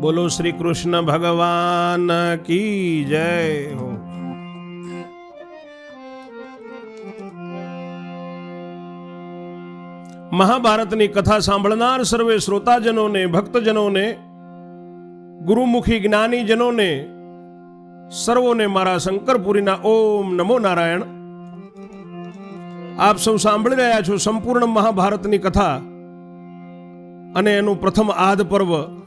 બોલો શ્રી કૃષ્ણ ભગવાન કી જય હો. મહાભારતની કથા સાંભળનાર સર્વે શ્રોતાજનોને, ભક્તજનોને, ગુરુમુખી જ્ઞાનીજનોને, સર્વોને મારા શંકરપુરીના ઓમ નમો નારાયણ. આપ સૌ સાંભળી રહ્યા છો સંપૂર્ણ મહાભારતની કથા અને એનું પ્રથમ આદ પર્વ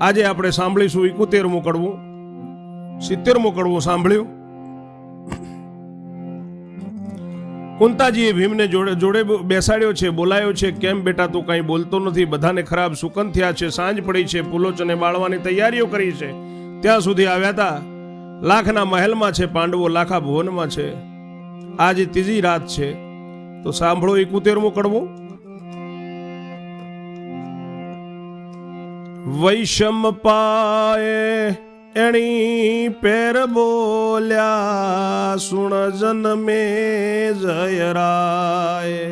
આજે આપણે સાંભળીશું ઇકોતેરમું કડવું સિત્તેરમું કડવું સાંભળ્યું? કુંતાજીએ ભીમને જોડે જોડે બેસાડ્યો છે, બોલાયો છે, કેમ બેટા તું કંઈ બોલતો નથી? બધાને ખરાબ સુકન થયા છે, સાંજ પડી છે પુલોચને બાળવાની તૈયારીઓ કરી છે. ત્યાં સુધી આવ્યા હતા લાખના મહેલમાં છે, પાંડવો લાખા ભુવનમાં છે. આજે ત્રીજી રાત છે. તો સાંભળો એકોતેરમું કડવું વૈષમ પાએ એણી પેર બોલ્યા, સુણ જન્મે જયરાય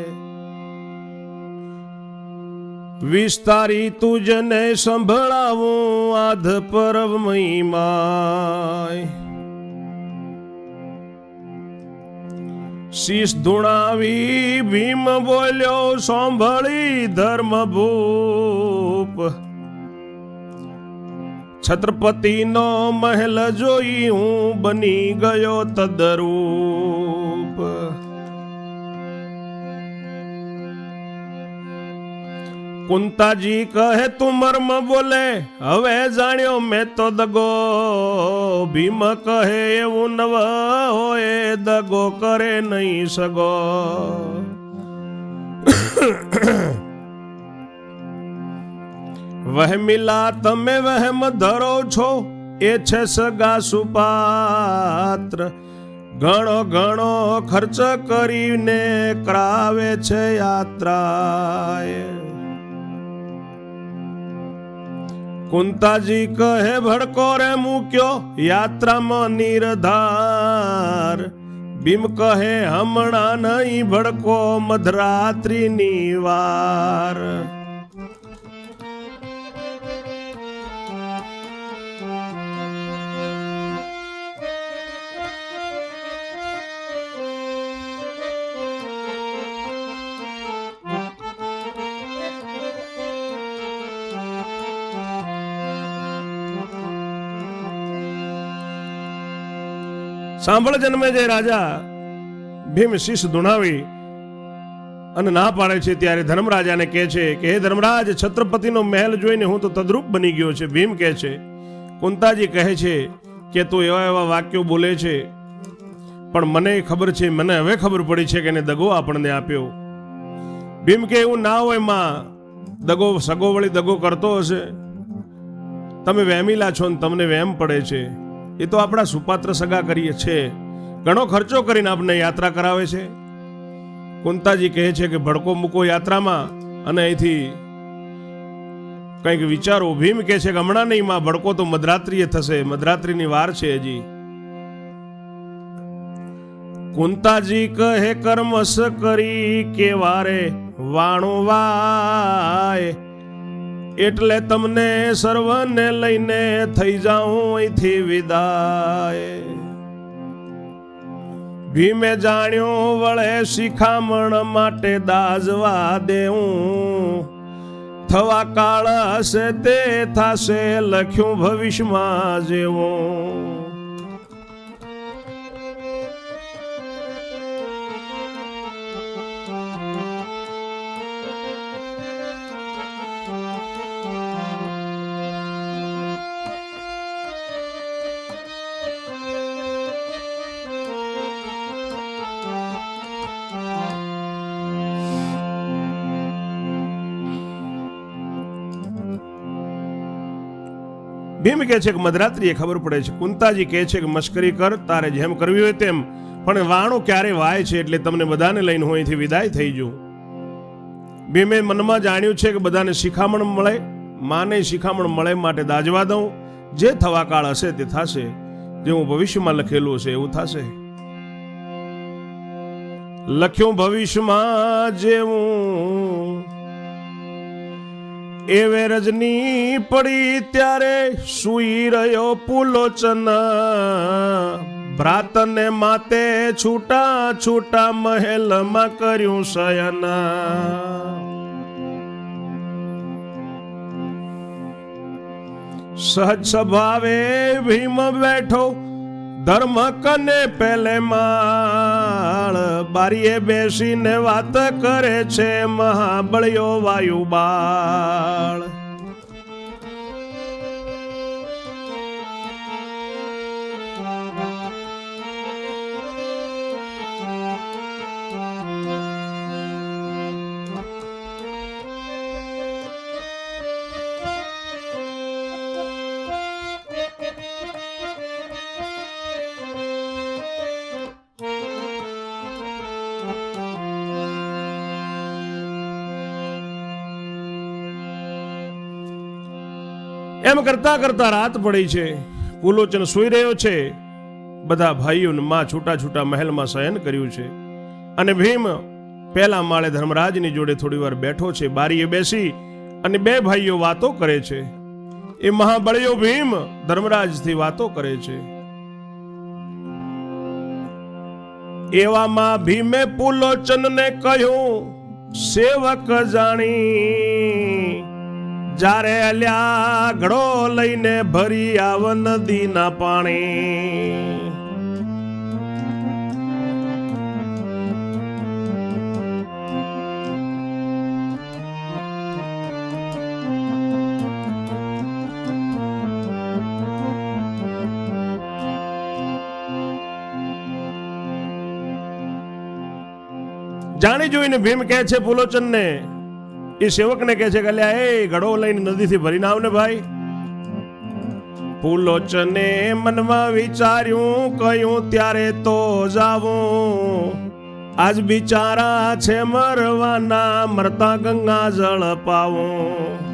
વિસ્તારી તુજને સંભળાવું આધ પરવ મહિમાય. શીશ ધુણાવી ભીમ બોલ્યો, સાંભળી ધર્મ ભૂપ છત્રપતિનો મહેલ જોઈ હું બની ગયો તદરૂપ કુંતાજી કહે, તું મર્મ બોલે, હવે જાણ્યો મેં તો દગો. ભીમ કહે, એવું નવ હોય, દગો કરે નહીં સગો. વહેમિલા તમે વહેમ ધરો છો, એ છે સગા સુપાત્ર. ઘણો ઘણો ખર્ચ કરીને કરાવે છે યાત્રા કુંતાજી કહે, ભડકો રે મૂક્યો યાત્રામાં નિર્ધાર. ભીમ કહે, હમણાં નહીં ભડકો મધરાત્રિની વાર. સાંભળ જન્મે જે રાજા ભીમ શીશ ધુણાવી અને ના પાડે છે ત્યારે ધર્મરાજાને કહે છે કે, હે ધર્મરાજ, છત્રપતિનો મહેલ જોઈને હું તો તદ્રુપ બની ગયો છે. ભીમ કહે છે, કુંતાજી કહે છે કે, તું એવા એવા વાક્યો બોલે છે, પણ મને ખબર છે, મને હવે ખબર પડી છે કે એને દગો આપણને આપ્યો. ભીમ કે એવું ના હોયમાં, દગો, સગો વળી દગો કરતો હશે. તમે વહેમીલા છો ને તમને વહેમ પડે છે. એ તો આપણા સુપાત્ર સગા કરીએ છે. ઘણો ખર્ચો કરીને આપને યાત્રા કરાવે છે. કુંતાજી કહે છે કે ભડકો મૂકો યાત્રામાં અને અહીંથી કંઈક વિચારો ભીમ કહે છે કે હમણાં નહીં, માં ભડકો તો મધરાત્રિએ થશે. મધરાત્રિની વાર છે હજી. કુંતાજી કહે, કર્મસ કરી કે વારે વાણું વાય એટલે તમને સર્વને લઈને થઈ જાઉં અહીંથી વિદાય. ભીમે જાણ્યું વળે શિખામણ માટે દાજવા દેવું થવા કાળ હશે તે થશે લખ્યું ભવિષ્યમાં જેવું. ભીમ કહે છે કે મધરાત્રિએ ખબર પડે છે. કુંતાજી કહે છે કે મશ્કરી કર, તારે જેમ કરવી હોય તેમ. પણ વાણું ક્યારે વાય છે એટલે તમને બધાને લઈને હું અહીંથી વિદાય થઈ જઉં. ભીમે મનમાં જાણ્યું છે કે બધાને શિખામણ મળે. માને શિખામણ મળે માટે દાજવા દઉં. જે થવા કાળ હશે તે થશે. જે ભવિષ્યમાં લખેલું હશે એવું થશે. લખ્યું ભવિષ્યમાં જેવું એવે રજની પડી ત્યારે સુઈ રહ્યો પુલોચન ભ્રાતને માતે છૂટા છૂટા મહેલમાં કર્યું શયન. સહજ સ્વભાવે ભીમ બેઠો, ધર્મ કને પેલે માળ બારીએ બેસીને વાત કરે છે મહાબળિયો વાયુ બાળ એમ કરતા કરતા રાત પડી છે. પુલોચન સૂઈ રહ્યો છે. બધા ભાઈઓને માં છૂટા છૂટા મહેલમાં શયન કર્યું છે. અને ભીમ પહેલા માળે ધર્મરાજની જોડે થોડી વાર બેઠો છે, બારીએ બેસી અને બે ભાઈઓ વાતો કરે છે. એ મહાબળિયો ભીમ ધર્મરાજથી વાતો કરે છે. એવામાં ભીમે પુલોચનને કહ્યું, સેવક જાણી જ્યારે અલ્યા ઘડો લઈને ભરી આવ નદીના પાણી. જાણી જોઈને ભીમ કહે છે પુલોચનને એ સેવકને કહે છે કે, અલ્યા, એ ઘડો લઈને નદીથી ભરીને આવને ભાઈ. પુલોચને મનમાં વિચાર્યું કયું ત્યારે તો જાવું. આજ બિચારા છે મરવાના, મરતા ગંગા જળ પાવું.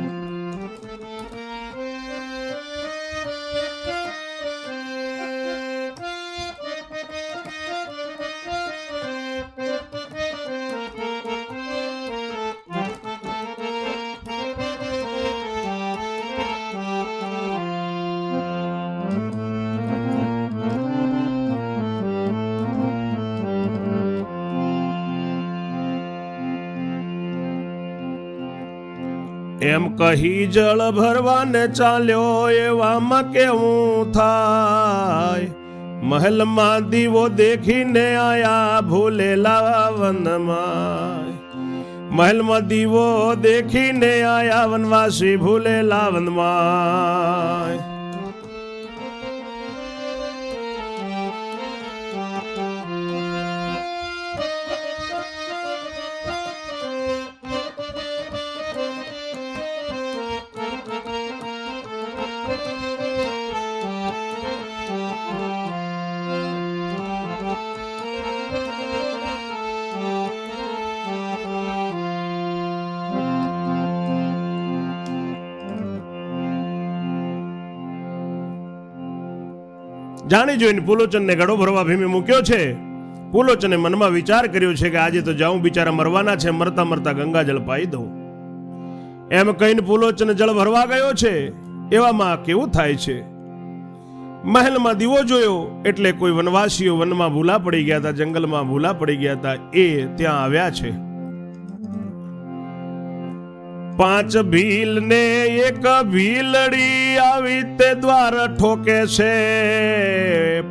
એમ કહી જળ ભરવાને ચાલ્યો એવામાં કેવું થાય? મહેલમાં દીવો દેખીને આયા ભૂલેલા વનમાં મહેલમાં દીવો દેખીને આયા વનવાસી ભૂલેલા વનમાં જાણી જોઈને પુલોચનને ગળો ભરવા ભીમે મૂક્યો છે. પુલોચને મનમાં વિચાર કર્યો છે કે આજે તો જાઉં, બિચારા મરવાના છે, મરતા મરતા ગંગાજળ પાઈ દઉં. એમ કહીને પુલોચન જળ ભરવા ગયો છે. એવામાં કેવું થાય છે? મહેલમાં દીવો જોયો, એટલે કોઈ વનવાસીઓ વનમાં ભૂલા પડી ગયા હતા, જંગલમાં ભૂલા પડી ગયા હતા, એ ત્યાં આવ્યા છે. પાંચ ભીલ ને એક ભીલડી આવી તે દ્વાર ઠોકે છે.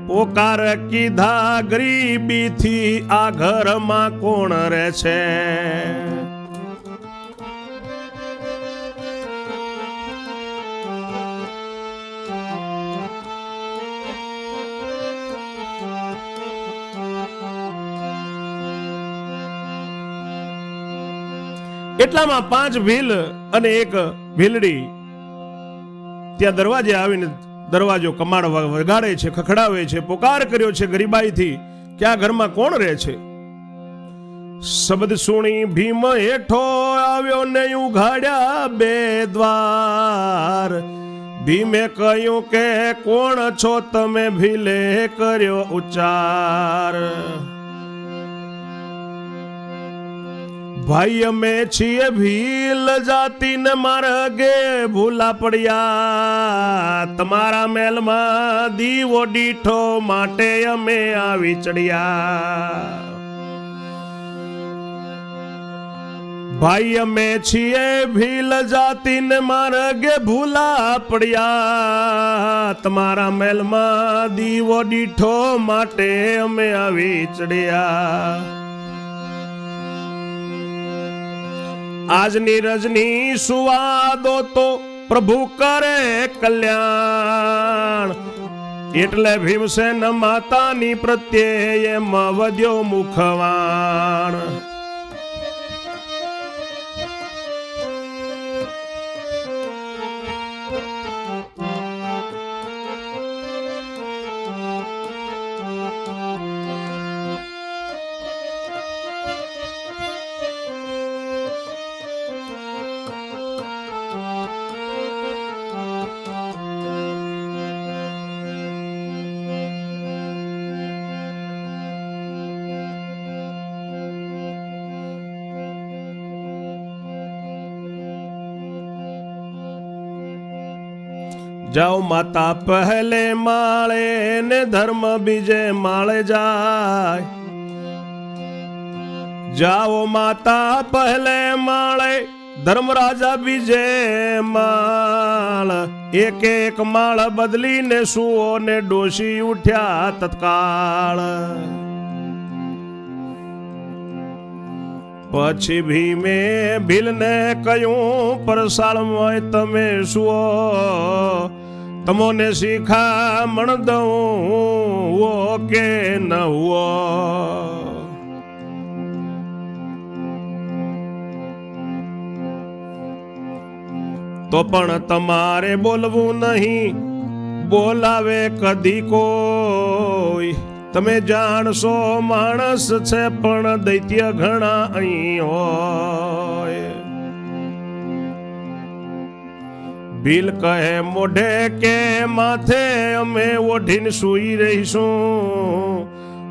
પોકાર કીધા ગરીબીથી આ ઘરમાં કોણ રહે છે એટલામાં પાંચ ભીલ અને એક ભીલડી ત્યાં દરવાજે આવીને દરવાજો કમાડ વગાડે છે, ખખડાવે છે, પોકાર કર્યો છે ગરીબાઈથી, કે આ ઘરમાં કોણ રહે છે? શબ્દ સુણી ભીમ હેઠો આવ્યો ને ઉઘાડ્યા બે દ્વાર. ભીમે કહ્યું કે, કોણ છો તમે? ભીલે કર્યો ઉચ્ચાર. ભાઈ, અમે છીએ ભીલ જાતિને માર્ગે ભૂલા પડ્યા. તમારા મેલમાં દીવો દીઠો માટે અમે આવી ચડ્યા. ભાઈ, અમે છીએ ભીલ જાતિને માર્ગે ભૂલા પડ્યા. તમારા મેલમાં દીવો દીઠો માટે અમે આવી ચડ્યા. આજની રજની સુવાદો તો પ્રભુ કરે કલ્યાણ. એટલે ભીમસેન માતાની પ્રત્યે એમાં વધ્યો મુખવાણ. જાઓ માતા પહેલે માળે ને ધર્મ બીજે માળે જાય. જાઓ માતા પહેલે માળે ધર્મરાજા બીજે માળ. એક એક માળ બદલીને સુઓ ને ડોશી ઉઠ્યા તત્કાળ. પછી ભીમે ભીલને કહ્યું પરસાળમાં તમે સુઓ, તમોને શીખામણ દઉં વો કે ન હુઓ. તો પણ તમારે બોલવું નહીં, બોલાવે કદી કોઈ. તમે જાણશો માણસ છે પણ દૈત્ય ઘણા અહીં હોય. ભીલ કહે, મોઢે કે માથે અમે ઓઢીને સૂઈ રહીશું.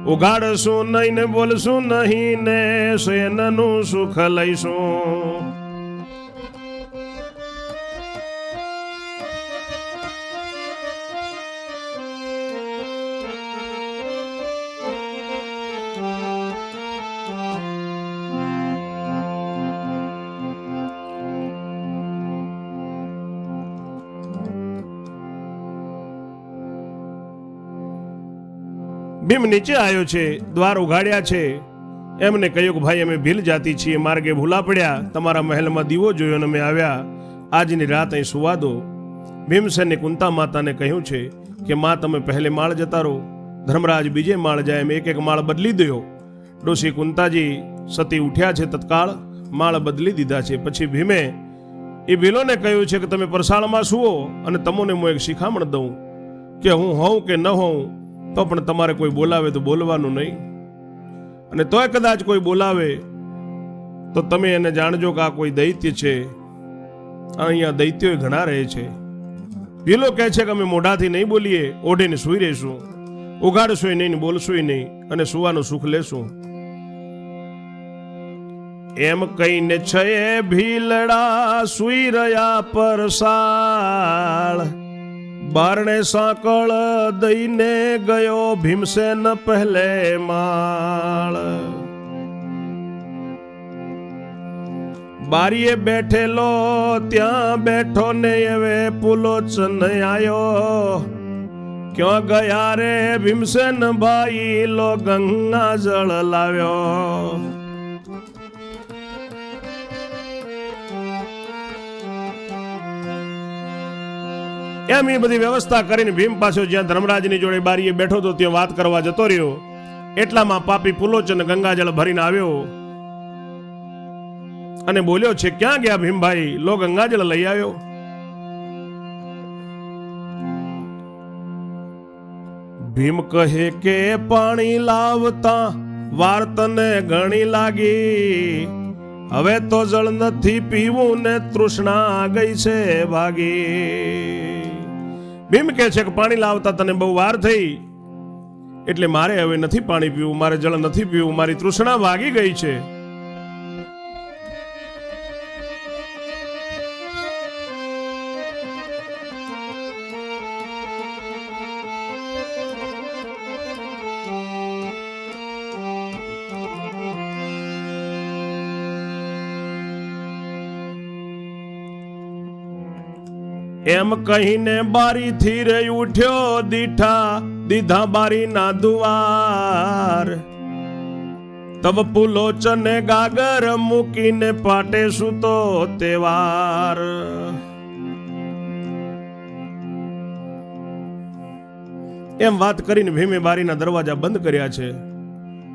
ઉગાડશું નહીં ને બોલશું નહીં ને સેનનું સુખ લઈશું. ભીમ નીચે આવ્યો છે, દ્વાર ઉઘાડ્યા છે. એમને કહ્યું કે ભાઈ, અમે ભીલ જાતિ છીએ, માર્ગે ભૂલા પડ્યા. તમારા મહેલમાં દીવો જોયો અને અમે આવ્યા. આજની રાત અહીં સુવા દો. ભીમસેને કુંતા માતાને કહ્યું છે કે, માં, તમે પહેલે માળ જતા રહો. ધર્મરાજ બીજે માળ જાય, એમ એક એક માળ બદલી દો ડોશી કુંતાજી સતી ઉઠ્યા છે તત્કાળ, માળ બદલી દીધા છે. પછી ભીમે એ ભીલોને કહ્યું છે કે, તમે પરસાળમાં સુવો અને તમોને હું એક શિખામણ દઉં. કે હું હોઉં કે ન હોઉં તો પણ તમારે કોઈ બોલાવે તો બોલવાનું નહીં. અને તોય કદાચ કોઈ બોલાવે તો તમે એને જાણજો કે આ કોઈ દૈત્ય છે. અહીંયા દૈત્યો ઘણા રહે છે. પેલો કહે છે કે અમે મોઢાથી નહીં બોલીએ, ઓઢીને સૂઈ રહીશું. ઉગાડશું નહીં બોલશું નહીં અને સુવાનું સુખ લેશું. એમ કહીને છે ભીલડા સુઈ રહ્યા પરસાળ. બારણે સાંકળ દઈને ગયો ભીમસેન પહેલે માળ. બારીએ બેઠેલો, ત્યાં બેઠો ને હવે પુલો ચન આયો. ક્યાં ગયા રે ભીમસેન ભાઈ, લો ગંગા જળ લાવ્યો. એમ એ બધી વ્યવસ્થા કરીને ભીમ પાછો જ્યાં ધર્મરાજની જોડે બારીએ બેઠો તો ત્યાં વાત કરવા જતો રહ્યો. એટલામાં પાપી પુલોચન ગંગાજળ ભરીને આવ્યો અને બોલ્યો, છે, ક્યાં ગયા ભીમભાઈ? લો ગંગાજળ લઈ આવ્યો. ભીમ કહે કે, પાણી લાવતા વાર તને ઘણી લાગી. હવે તો જળ નથી પીવું ને તૃષ્ણા ગઈ છે ભાગી. ભીમ કહે છે કે પાણી લાવતા તને બહુ વાર થઈ. એટલે મારે હવે નથી પાણી પીવું, મારે જળ નથી પીવું, મારી તૃષ્ણા ભાગી ગઈ છે. એમ કહીને બારી થી રે ઉઠ્યો દીઠા, દીધા બારી ના દુવાર. તબ પુલોચને ગાગર મૂકીને પાટે સૂતો તેવાર એમ વાત કરીને ભીમે બારીના દરવાજા બંધ કર્યા છે.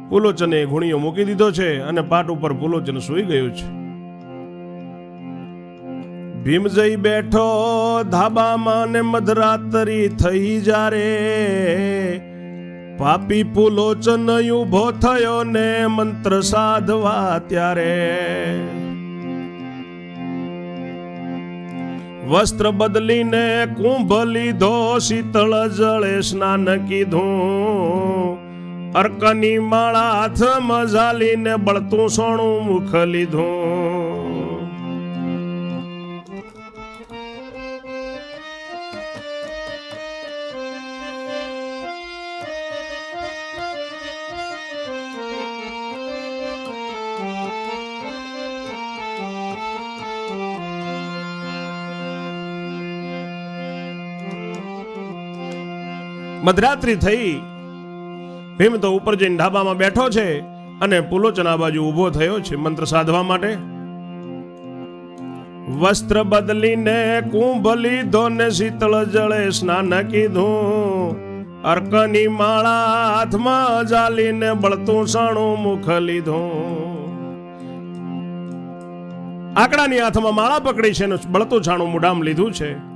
પુલોચને ઘૂણીઓ મૂકી દીધો છે અને પાટ ઉપર પુલોચન સૂઈ ગયું છે. ભીમ જઈ બેઠો, ધાબામાં ને મધરાત્રી થઈ જારે. પાપી પુલોચન ઊભો થયો ને મંત્ર સાધવા ત્યારે. વસ્ત્ર બદલીને કુંભ લીધો, શીતળ જળે સ્નાન કીધું. અર્કની માળા હાથમાં ઝાલીને બળતું સોણું મુખ લીધું. મધરાત્રી થઈ, ભીમ તો ઉપર જઈને ઢાબામાં બેઠો છે અને પુલોચના બાજુ ઊભો થયો છે મંત્ર સાધવા માટે. વસ્ત્ર બદલીને કુંભ લીધો શીતળ જળે સ્નાન કીધું. અર્કની માળા હાથમાં જાલીને બળતું સાણું મુખ લીધું. આકડાની હાથમાં માળા પકડી છે બળતું છાણું મુઢામ લીધું છે.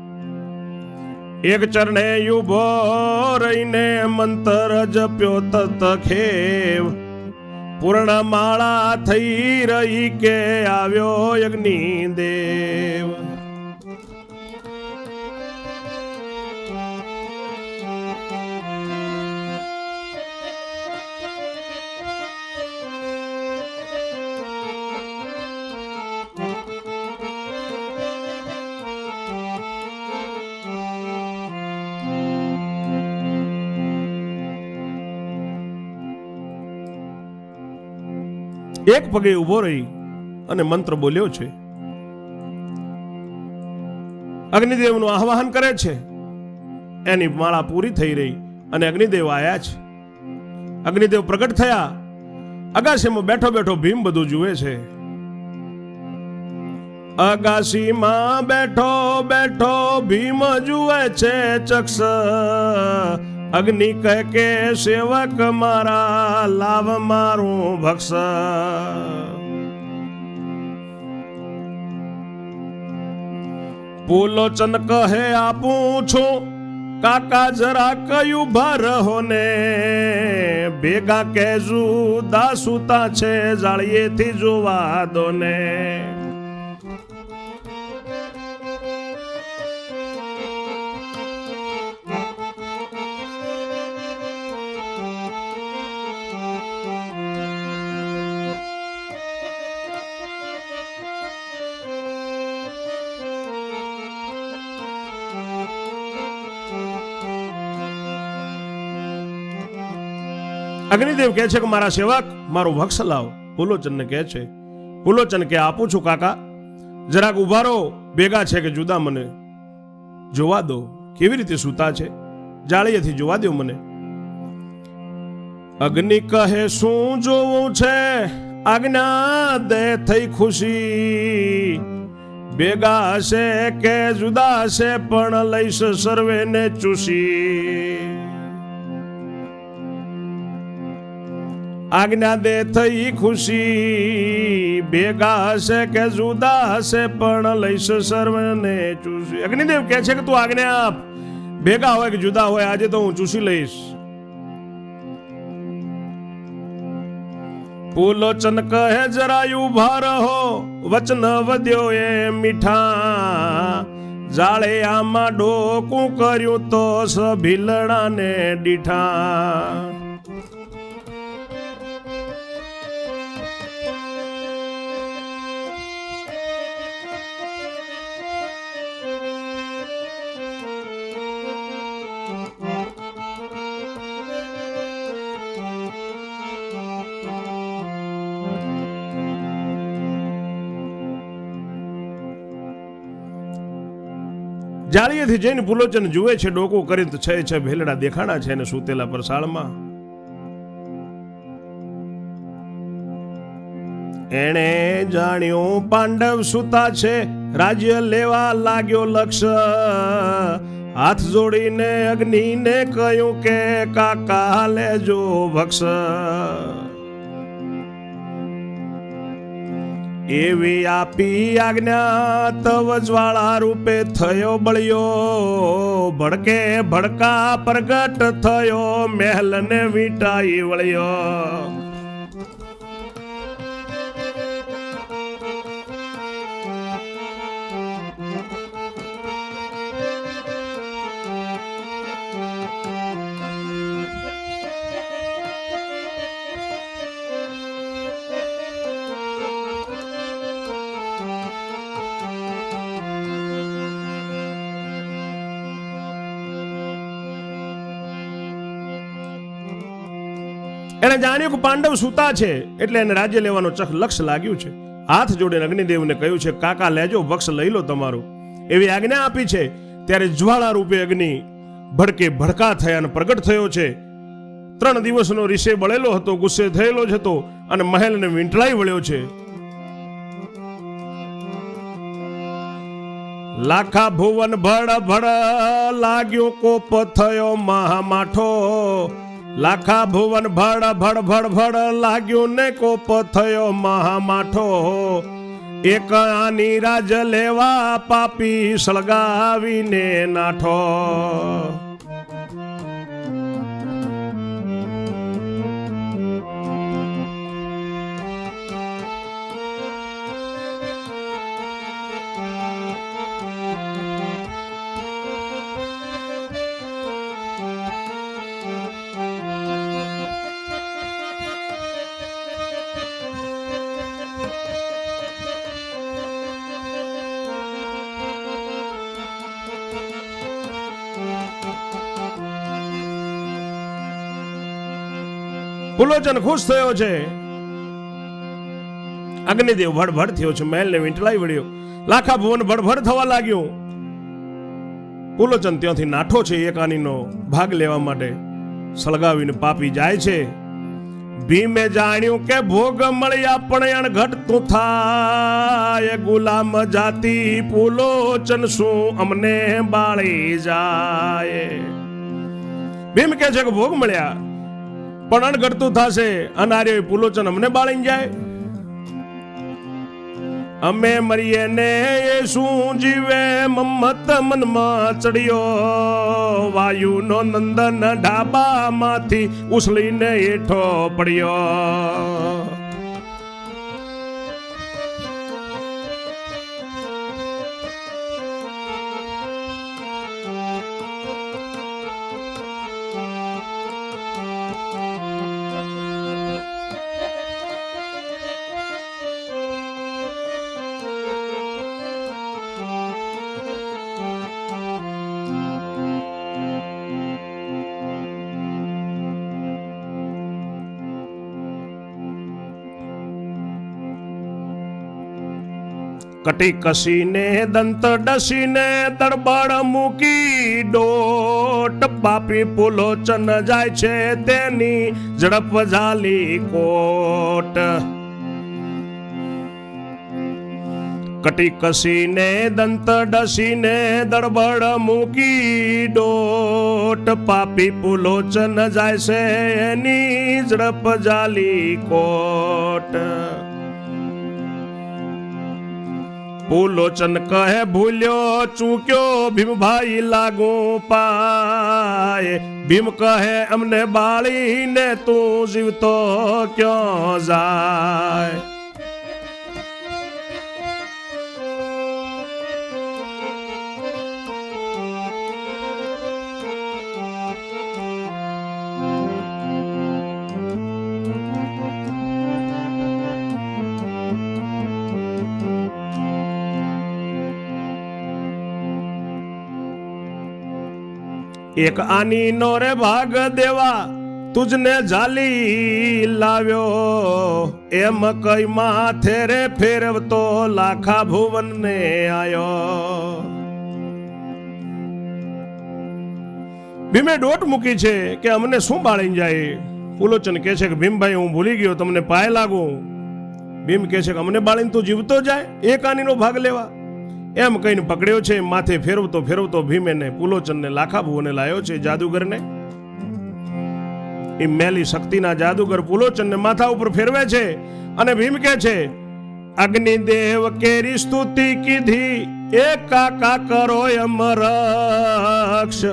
એક ચરણે ઊભો રહીને મંતર જપ્યો તત ખેવ. પૂર્ણ માળા થઈ રહી કે આવ્યો અગ્નિ દેવ એક પગે ઊભો રહી અને મંત્ર બોલ્યો છે, અગ્નિદેવનું આહ્વાન કરે છે. એની માળા પૂરી થઈ રહી અને અગ્નિદેવ આવ્યા છે. અગ્નિદેવ પ્રગટ થયા. અગાશીમાં બેઠો બેઠો ભીમ બધું જુએ છે. અગાશીમાં બેઠો બેઠો ભીમ જુએ છે ચક્ષ. અગ્નિ કહે કે, સેવક મારા લાવ મારું ભક્ષ. પુલોચન કહે, આપું છું. કાકા જરા કયું ભરહો ને ભેગા કેજુ દાસુતા છે જાળીએથી જોવા દો ને અગ્નિદેવ કહે છે કે મારા સેવક, મારો વક્ષ લાવ. પુલોચનને કહે છે પુલોચન કે, આપું છું કાકા. જરાક ઊભા રહો. ભેગા છે કે જુદા મને. જોવા દો. કેવી રીતે સૂતા છે? જાળીએથી જોવા દો મને. અગ્નિ કહે, શું જોવું છે? આજ્ઞા દે થઈ ખુશી. ભેગા હશે કે જુદા હશે પણ લઈશ સર્વેને ચૂસી. આજ્ઞા દે થઈ ખુશી, ભેગા હશે કે જુદા હશે પણ લઈશ સર્વને ચૂસી. અગ્નિદેવ કહે છે કે તું આજ્ઞા આપ. ભેગા હોય કે જુદા હોય, આજે તો હું ચૂસી લઈશ. પુલોચન કહે, જરા ભાર હો વચન વધ્યો એ મીઠા. જાળે આમાં ડોકું કર્યું તો સભીલડાને દીઠા. જાળીએથી જઈને પુલોચન જુએ છે, ડોકો કરી છે છ છ ભેલડા દેખાણા છે ને સૂતેલા પરસાળમાં. એણે જાણ્યું પાંડવ સુતા છે, રાજ્ય લેવા લાગ્યો લક્ષ. હાથ જોડીને અગ્નિને કહ્યું કે કાકા લેજો ભક્ષ. એવી આપી આજ્ઞા તવ જ્વાળા રૂપે થયો બળ્યો. ભડકે ભડકા પ્રગટ થયો, મહેલને વીંટાઈ વળ્યો. એણે જાણ્યું કે પાંડવ સૂતા છે એટલે એને રાજ્ય લેવાનો ચખ લક્ષ લાગ્યું છે. હાથ જોડીને અગ્નિદેવને કહ્યું છે, કાકા, લેજો, વક્ષ લઈ લો તમારું. એવી આજ્ઞા આપી છે, ત્યારે જ્વાળા રૂપે અગ્નિ ભડકે ભડકા થયા અને પ્રગટ થયો છે. ત્રણ દિવસનો રીસે બળેલો હતો, ગુસ્સે થયેલો જ હતો અને મહેલને વીંટળાઈ વળ્યો છે. લાખા ભુવન ભડ ભડ લાગ્યો, કોપ થયો મહામાઠો. લાખા ભુવન ભડ ભડ ભડ ભડ લાગ્યું ને કોપ થયો મહામાઠો. એક આની રાજ લેવા પાપી સળગાવીને નાઠો. પુલોચન ખુશ થયો છે. અગ્નિદેવ ભડભડ થયો છે, મહેલને વીંટલાઈ વળ્યો. લાખા ભુવન ભડભડ થવા લાગ્યું. પુલોચન ત્યાંથી નાઠો છે એકાનીનો ભાગ લેવા માટે. સળગાવીને પાપી જાય છે. ભીમે જાણ્યું કે ભોગ મળ્યા, પણ અણઘટતું થાય. ગુલામ જાતિ પુલોચન શું અમને બાળી જાય? ભીમ કે છે કે ભોગ મળ્યા પણ અણઘડતું થશે, અનાર્ય પુલોચન અમને બાળીને જાય. અમે મરીએ ને એ શું જીવે, મમ્મત મનમાં ચડ્યો. વાયુનો નંદન ઢાબામાંથી ઉછળીને હેઠો પડ્યો. કટી કસીને, દંત ડસીને, દરબાર મૂકી ડોટ પાપી પુલોચન જાય છે તેની ઝડપ ઝાલી કોટ. કટી કસીને, દંત ડસીને દડબડ મૂકી ડોટ પાપી પુલોચન જાય છે એની ઝડપ ઝાલી કોટ. પુલોચન કહે ભૂલ્યો ચૂક્યો ભીમભાઈ લાગુ પાય ભીમ કહે અમને બાળીને તું જીવતો ક્યાં જાય એક આની નો રે ભાગ દેવા તુજને જાલી લાવ્યો. એમ કઈ માથે રે ફેરવતો લાખા ભુવન ને આયો. ભીમે દોટ મૂકી છે કે અમને શું બાળીને જાય? પુલોચન કહે છે કે, ભીમભાઈ, હું ભૂલી ગયો, તમને પાય લાગુ. ભીમ કહે છે કે, અમને બાળીને તું જીવતો જાય, એક આનીનો ભાગ લેવા. એમ કહીને પકડ્યો છે, માથે ફેરવતો ફેરવતો ભીમેને પુલોચનને લાખાભુઓને લાયો છે જાદુગરને. એ મેલી શક્તિના જાદુગર પુલોચનને માથા ઉપર ફેરવે છે અને ભીમ કહે છે, અગ્નિદેવ કેરી સ્તુતિ કીધી, એકાકા કરો અમરક્ષ.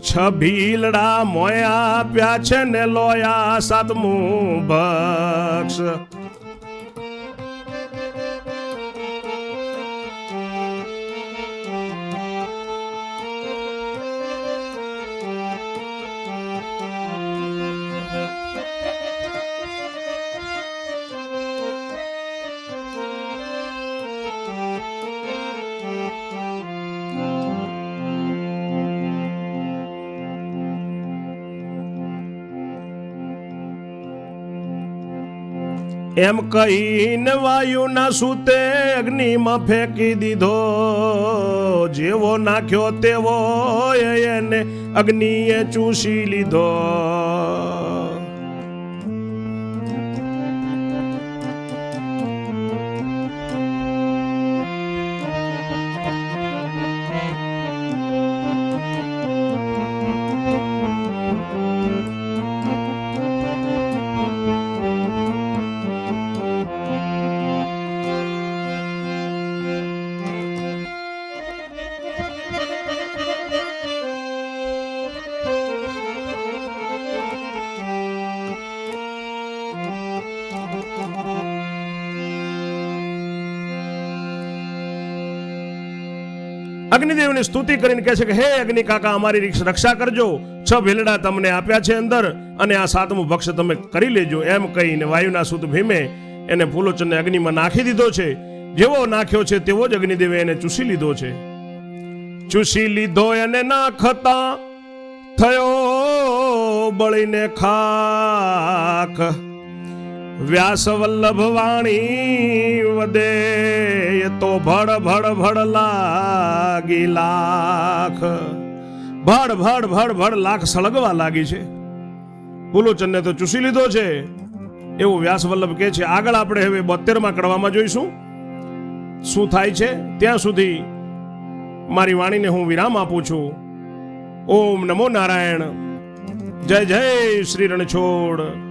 છભીલડા મોયા આપ્યા છે ને લોયા સાતમું ભક્ષ. એમ કહીને વાયુના સૂતે અગ્નિમાં ફેંકી દીધો. જેવો નાખ્યો તેવો એને અગ્નિએ ચૂસી લીધો. અગ્નિદેવની સ્તુતિ કરીને કહે છે કે, હે અગ્નિ કાકા, અમારી રક્ષા કરજો. છ ભેલડા તમને આપ્યા છે અંદર અને આ સાતમું ભક્ષ તમે કરી લેજો. એમ કહીને વાયુના સુત ભીમે એને ફૂલોચનને અગ્નિમાં નાખી દીધો છે. જેવો નાખ્યો છે તેવો જ અગ્નિદેવે એને ચૂસી લીધો છે. ચૂસી લીધો એને નાખતા થયો બળીને ખાખ. વ્યાસ વલ્લભ વાણી વદે તો ભડ ભડ ભડ લાગી લાખ. ભડ ભડ ભડ ભડ લાખ સળગવા લાગી છે. ફૂલોચંદને તો ચૂસી લીધો છે. એવું વ્યાસ વલ્લભ કહે છે, આગળ આપણે હવે બોતેરમાં કડવામાં જોઈશું. શું થાય છે? ત્યાં સુધી મારી વાણીને હું વિરામ આપું છું. ઓમ નમો નારાયણ. જય જય શ્રી રણછોડ.